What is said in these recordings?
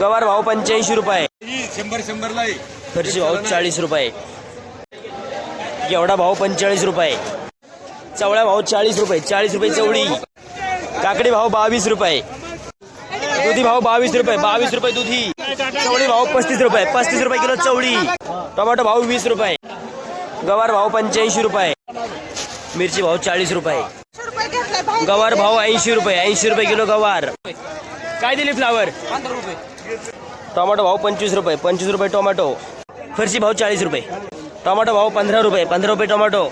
गवार भाव पंच्याऐंशी रुपये. शंभर शंभरला फरशी भाव चाळीस रुपये. एवढा भाव पंचेचाळीस रुपये. चवळ्या भाव चाळीस रुपये चाळीस रुपये चवळी. काकडी भाव बावीस रुपये. दुधी भाव बावीस रुपये बावीस रुपये दुधी. चवळी भाव पस्तीस रुपये पस्तीस रुपये किलो चवळी. टोमॅटो भाव वीस रुपये. गवार भाव पंच्याऐंशी रुपये. मिरची भाव चाळीस रुपये. गवार भाव ऐंशी रुपये ऐंशी रुपये किलो गवार. काय दिली फ्लावर टोमॅटो भाव पंचवीस रुपये पंचवीस रुपये टोमॅटो. फरशी भाव चाळीस रुपये. टोमॅटो भाव पंधरा रुपये पंधरा रुपये टोमॅटो.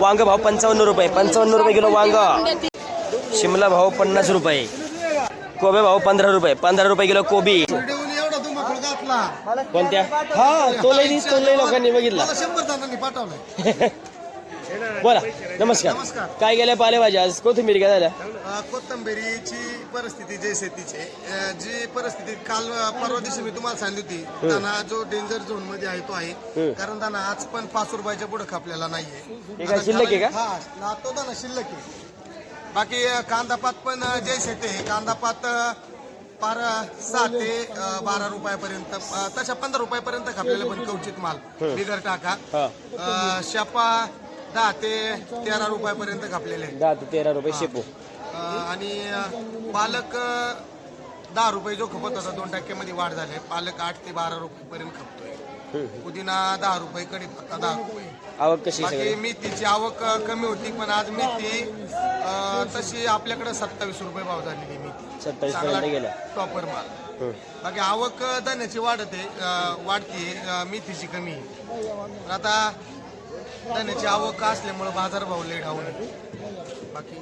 वांग भाव पंचावन्न रुपये पंचावन्न रुपये किलो वांग. शिमला भाव पन्नास रुपये. कोबे भाव पंधरा रुपये पंधरा रुपये किलो कोबी. कोणत्या? हा तो लई तो लई लोकांनी बघितला. बोला नमस्कार. नमस्कार. काय गेल्या पालेभाज्या? आज कोथिंबीर काय झाल्या अ, कोथंबिरीची परिस्थिती जे शेतीची अ, जी परिस्थिती काल अ, परवा दिवशी मी तुम्हाला सांगितली होती दाना जो डेंजर झोनमध्ये आहे तो आहे. कारण दाना आज पण पाच रुपयाच्या पुढे खापलेला नाहीये. हे काय शिल्लक आहे का? हा ना, तो दाना शिल्लक आहे. बाकी अ, कांदापात पण अ, जे शेती आहे कांदापात अ, पार अ, सहा ते अ, बारा रुपयापर्यंत अ, तशा पंधरा रुपयापर्यंत खापलेले पण कवचित माल. बिगर टाका. हा. अ, शेपा दहा ते तेरा रुपयापर्यंत खापलेले आहेत. दहा ते तेरा रुपये शेपू. अ, आणि पालक अ, दहा रुपये जो खपत होता दोन टक्क्यामध्ये वाढ झाली. आहे. पालक आठ ते बारा रुपयेपर्यंत खपतोय. पुदिना दहा रुपये कढीपत्ता दहा रुपये. आवक कशी आहे बाकी सगळी? मेथीची आवक अ, कमी होती पण आज मेथी अ, तशी आपल्याकडे सत्तावीस रुपये भाव झालेली मेथी. सत्तावीस पर्यंत गेल्या टॉपर माल. हम्म. बाकी आवक धान्याची वाढते वाढते मेथीची कमी. आहे. पण आता धान्याची आवक असल्यामुळे बाजारभाव लेट होऊ आहे. बाकी